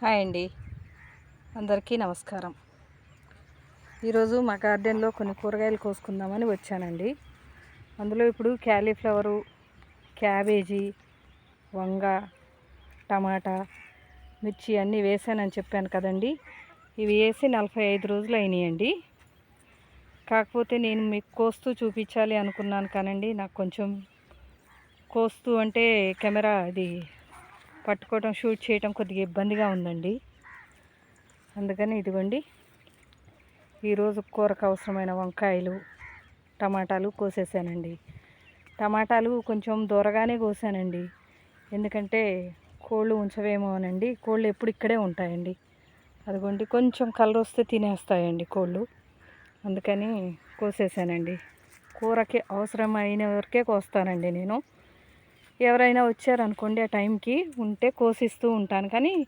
Hi అండి. అందరికీ నమస్కారం. ఈరోజు మా గార్డెన్లో కొన్ని కూరగాయలు కోసుకుందామని వచ్చానండి. అందులో ఇప్పుడు క్యాలీఫ్లవరు క్యాబేజీ వంగ టమాటా మిర్చి అన్నీ వేసానని చెప్పాను కదండి. ఇవి వేసి నలభై ఐదు రోజులు అయినాయండి. కాకపోతే నేను మీకు కోస్తూ చూపించాలి అనుకున్నాను కానండి. నాకు కొంచెం కోస్తూ అంటే కెమెరా అది పట్టుకోవడం షూట్ చేయడం కొద్దిగా ఇబ్బందిగా ఉందండి. అందుకని ఇదిగోండి. ఈరోజు కూరకు అవసరమైన వంకాయలు టమాటాలు కోసేసానండి. టమాటాలు కొంచెం దూరగానే కోసానండి. ఎందుకంటే కోళ్ళు ఉంచవేమోనండి కోళ్ళు ఎప్పుడు ఇక్కడే ఉంటాయండి. అదిగోండి కొంచెం కలర్ వస్తే తినేస్తాయండి కోళ్ళు. అందుకని కోసేసానండి. కూరకి అవసరమైన వరకే కోస్తానండి నేను. ఎవరైనా వచ్చారనుకోండి ఆ టైంకి ఉంటే కోసిస్తూ ఉంటాను. కానీ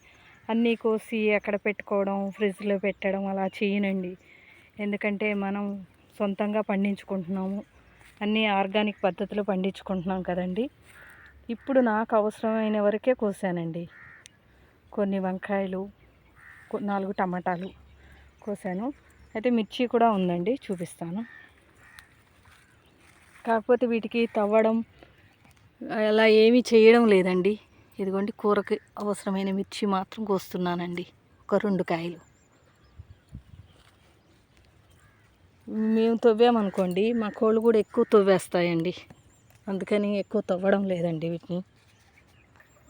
అన్నీ కోసి అక్కడ పెట్టుకోవడం ఫ్రిడ్జ్లో పెట్టడం అలా చేయనండి. ఎందుకంటే మనం సొంతంగా పండించుకుంటున్నాము. అన్నీ ఆర్గానిక్ పద్ధతిలో పండించుకుంటున్నాం కదండి. ఇప్పుడు నాకు అవసరమైన వరకే కోసానండి. కొన్ని వంకాయలు నాలుగు టమాటాలు కోసాను. అయితే మిర్చి కూడా ఉందండి చూపిస్తాను. కాకపోతే వీటికి తవ్వడం అలా ఏమీ చేయడం లేదండి. ఇదిగోండి కూరకి అవసరమైన మిర్చి మాత్రం కోస్తున్నానండి. ఒక రెండు కాయలు. మేము తవ్వామనుకోండి మా కోళ్ళు కూడా ఎక్కువ తవ్వేస్తాయండి. అందుకని ఎక్కువ తవ్వడం లేదండి వీటిని.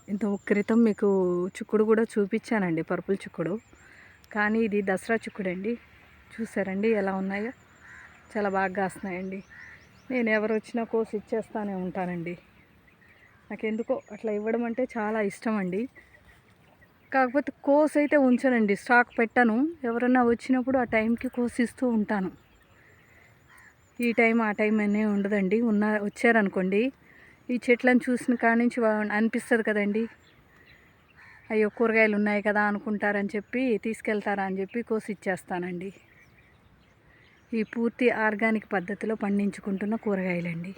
ఇంత క్రితం మీకు చుక్కుడు కూడా చూపించానండి పర్పుల్ చుక్కుడు. కానీ ఇది దసరా చుక్కుడు అండి చూసారండి ఎలా ఉన్నాయో? చాలా బాగా కాస్తున్నాయండి. నేను ఎవరు వచ్చినా కోసి ఇచ్చేస్తానే ఉంటానండి. నాకు ఎందుకో అట్లా ఇవ్వడం అంటే చాలా ఇష్టం అండి కాకపోతే కోస్ అయితే ఉంచనండి. స్టాక్ పెట్టను. ఎవరన్నా వచ్చినప్పుడు ఆ టైంకి కోసిస్తూ ఉంటాను. ఈ టైం ఆ టైం అనే ఉండదండి. ఉన్న వచ్చారనుకోండి ఈ చెట్లను చూసిన కాడి నుంచి అనిపిస్తుంది కదండి. అయ్యో కూరగాయలు ఉన్నాయి కదా అనుకుంటారని చెప్పి తీసుకెళ్తారా అని చెప్పి కోసి ఇచ్చేస్తానండి. ఈ పూర్తి ఆర్గానిక్ పద్ధతిలో పండించుకుంటున్న కూరగాయలండి.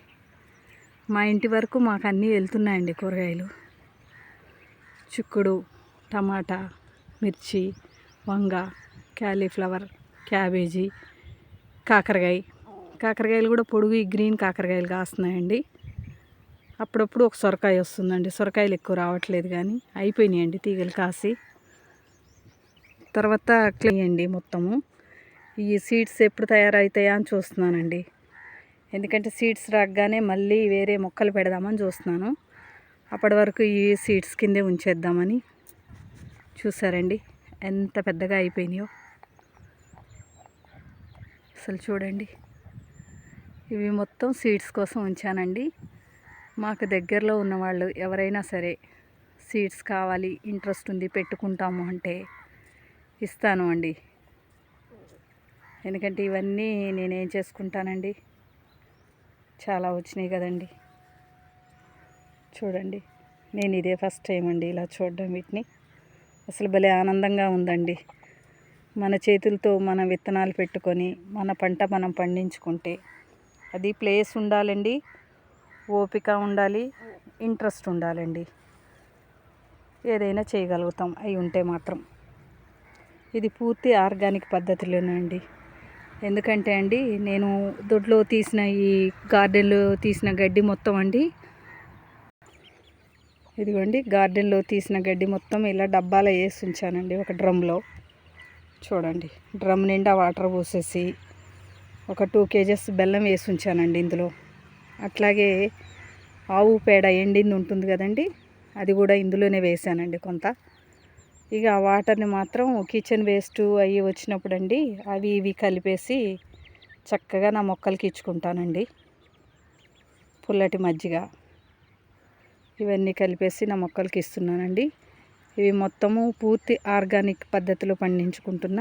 మా ఇంటి వరకు మాకు అన్నీ వెళ్తున్నాయండి కూరగాయలు. చిక్కుడు టమాటా మిర్చి వంగ క్యాలీఫ్లవర్ క్యాబేజీ కాకరకాయ. కాకరకాయలు కూడా పొడుగు గ్రీన్ కాకరకాయలు కాస్తున్నాయండి. అప్పుడప్పుడు ఒక సొరకాయ వస్తుందండి. సొరకాయలు ఎక్కువ రావట్లేదు కానీ అయిపోయినాయండి తీగలు కాసి. తర్వాత క్లీన్ మొత్తము. ఈ సీడ్స్ ఎప్పుడు తయారవుతాయా అని చూస్తున్నానండి. ఎందుకంటే సీడ్స్ రాగానే మళ్ళీ వేరే మొక్కలు పెడదామని చూస్తున్నాను. అప్పటి వరకు ఈ సీడ్స్ కిందే ఉంచేద్దామని చూసారండి ఎంత పెద్దగా అయిపోయినాయో. అసలు చూడండి. ఇవి మొత్తం సీడ్స్ కోసం ఉంచానండి. మాకు దగ్గరలో ఉన్న వాళ్ళు ఎవరైనా సరే సీడ్స్ కావాలి ఇంట్రెస్ట్ ఉంది పెట్టుకుంటాము అంటే ఇస్తాను అండి. ఎందుకంటే ఇవన్నీ నేనేం చేసుకుంటానండి? చాలా వచ్చినాయి కదండి. చూడండి నేను ఇదే ఫస్ట్ టైం అండి ఇలా చూడడం వీటిని. అసలు భలే ఆనందంగా ఉందండి. మన చేతులతో మనం విత్తనాలు పెట్టుకొని మన పంట మనం పండించుకుంటే అది ప్లేస్ ఉండాలండి ఓపిక ఉండాలి ఇంట్రెస్ట్ ఉండాలండి. ఏదైనా చేయగలుగుతాం అవి ఉంటే మాత్రం. ఇది పూర్తి ఆర్గానిక్ పద్ధతిలోనే అండి ఎందుకంటే అండి నేను దొడ్లో తీసిన ఈ గార్డెన్లో తీసిన గడ్డి మొత్తం అండి. ఇదిగోండి గార్డెన్లో తీసిన గడ్డి మొత్తం ఇలా డబ్బాలో వేసి ఉంచానండి ఒక డ్రమ్లో. చూడండి డ్రమ్ నిండా వాటర్ పోసేసి ఒక టూ కేజెస్ బెల్లం వేసి ఉంచానండి ఇందులో. అట్లాగే ఆవు పేడ ఎండింది ఉంటుంది కదండి అది కూడా ఇందులోనే వేసానండి కొంత. ఇక ఆ వాటర్ని మాత్రం కిచెన్ వేస్ట్ అవి వచ్చినప్పుడు అండి అవి ఇవి కలిపేసి చక్కగా నా మొక్కలకి ఇచ్చుకుంటానండి. పుల్లటి మజ్జిగ. ఇవన్నీ కలిపేసి నా మొక్కలకి ఇస్తున్నానండి. ఇవి మొత్తము పూర్తి ఆర్గానిక్ పద్ధతిలో పండించుకుంటున్న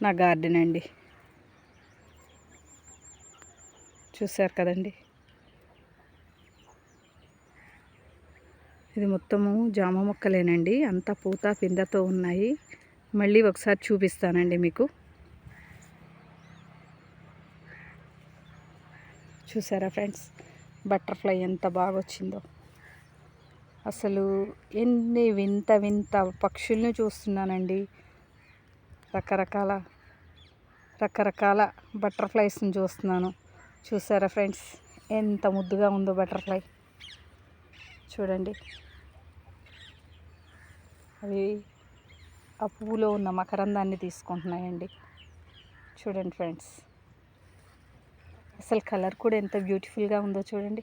నా గార్డెన్ అండి. చూశారు కదండి? ఇది మొత్తము జామ మొక్కలేనండి. అంతా పూత పిందతో ఉన్నాయి. మళ్ళీ ఒకసారి చూపిస్తానండి మీకు. చూసారా ఫ్రెండ్స్? బటర్ఫ్లై ఎంత బాగా వచ్చిందో అసలు ఎన్ని వింత వింత పక్షుల్ని చూస్తున్నానండి. రకరకాల రకరకాల బటర్ఫ్లైస్ని చూస్తున్నాను. చూసారా ఫ్రెండ్స్? ఎంత ముద్దుగా ఉందో బటర్ఫ్లై. చూడండి. అవి ఆ పువ్వులో ఉన్న మకరందాన్ని తీసుకుంటున్నాయండి. చూడండి ఫ్రెండ్స్. అసలు కలర్ కూడా ఎంత బ్యూటిఫుల్గా ఉందో చూడండి.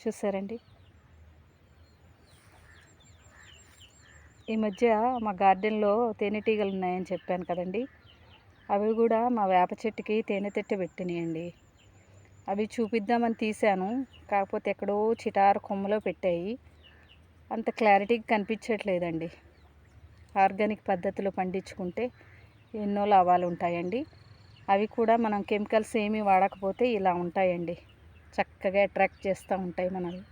చూసారండి? ఈ మధ్య మా గార్డెన్లో తేనెటీగలు ఉన్నాయని చెప్పాను కదండి. అవి కూడా మా వేప చెట్టుకి తేనె తెట్టె పెట్టినాయండి. అవి చూపిద్దామని తీశాను. కాకపోతే ఎక్కడో చిటారు కొమ్మలో పెట్టాయి. అంత క్లారిటీగా కనిపించట్లేదండి. ఆర్గానిక్ పద్ధతిలో పండించుకుంటే ఎన్నో లాభాలు ఉంటాయండి. అవి కూడా మనం కెమికల్స్ ఏమీ వాడకపోతే ఇలా ఉంటాయండి. చక్కగా అట్రాక్ట్ చేస్తూ ఉంటాయి మనల్ని.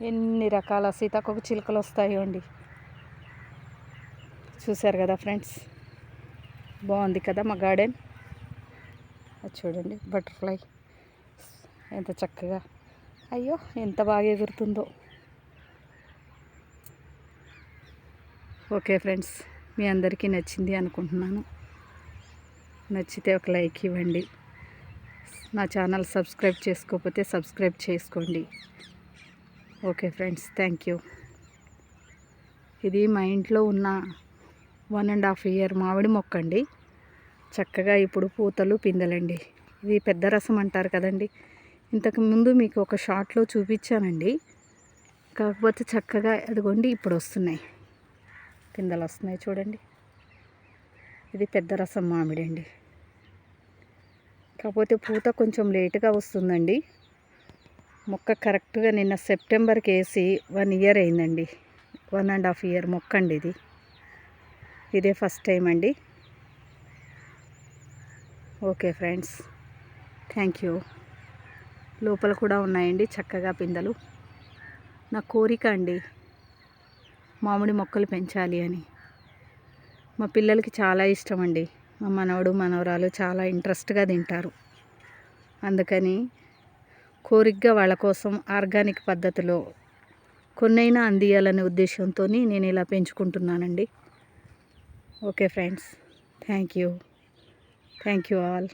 ఎన్ని రకాల సీతాకొక చిలుకలు వస్తాయో అండి చూశారు కదా ఫ్రెండ్స్ బాగుంది కదా మా గార్డెన్ అది చూడండి బటర్ఫ్లై ఎంత చక్కగా. అయ్యో ఎంత బాగా ఎగురుతుందో. ఓకే ఫ్రెండ్స్ మీ అందరికీ నచ్చింది అనుకుంటున్నాను. నచ్చితే ఒక లైక్ ఇవ్వండి. నా ఛానల్ సబ్స్క్రైబ్ చేసుకోకపోతే సబ్స్క్రైబ్ చేసుకోండి. Okay friends thank you. ఇది మా ఇంట్లో ఉన్న వన్ అండ్ హాఫ్ ఇయర్ మామిడి మొక్క అండి చక్కగా ఇప్పుడు పూతలు పిందెలండి. ఇది పెద్ద రసం అంటారు కదండి. ఇంతకు ముందు మీకు ఒక షాట్లో చూపించానండి. కాకపోతే చక్కగా అదిగోండి ఇప్పుడు వస్తున్నాయి. పిందెలు వస్తున్నాయి చూడండి. ఇది పెద్ద రసం మామిడి అండి కాకపోతే పూత కొంచెం లేటుగా వస్తుందండి. మొక్క కరెక్ట్గా నిన్న సెప్టెంబర్కి వేసి వన్ ఇయర్ అయిందండి. వన్ అండ్ హాఫ్ ఇయర్ మొక్క అండి ఇది. ఇదే ఫస్ట్ టైం అండి. Okay friends. Thank you. లోపల కూడా ఉన్నాయండి చక్కగా పిందెలు. నా కోరిక అండి మామిడి మొక్కలు పెంచాలి అని. మా పిల్లలకి చాలా ఇష్టం అండి మా మనవడు మనవరాలు చాలా ఇంట్రెస్ట్గా తింటారు. అందుకని కోరికగా వాళ్ళ కోసం ఆర్గానిక్ పద్ధతిలో కొన్నైనా అందియాలనే ఉద్దేశంతో నేను ఇలా పెంచుకుంటున్నానండి. Okay friends thank you. Thank you all.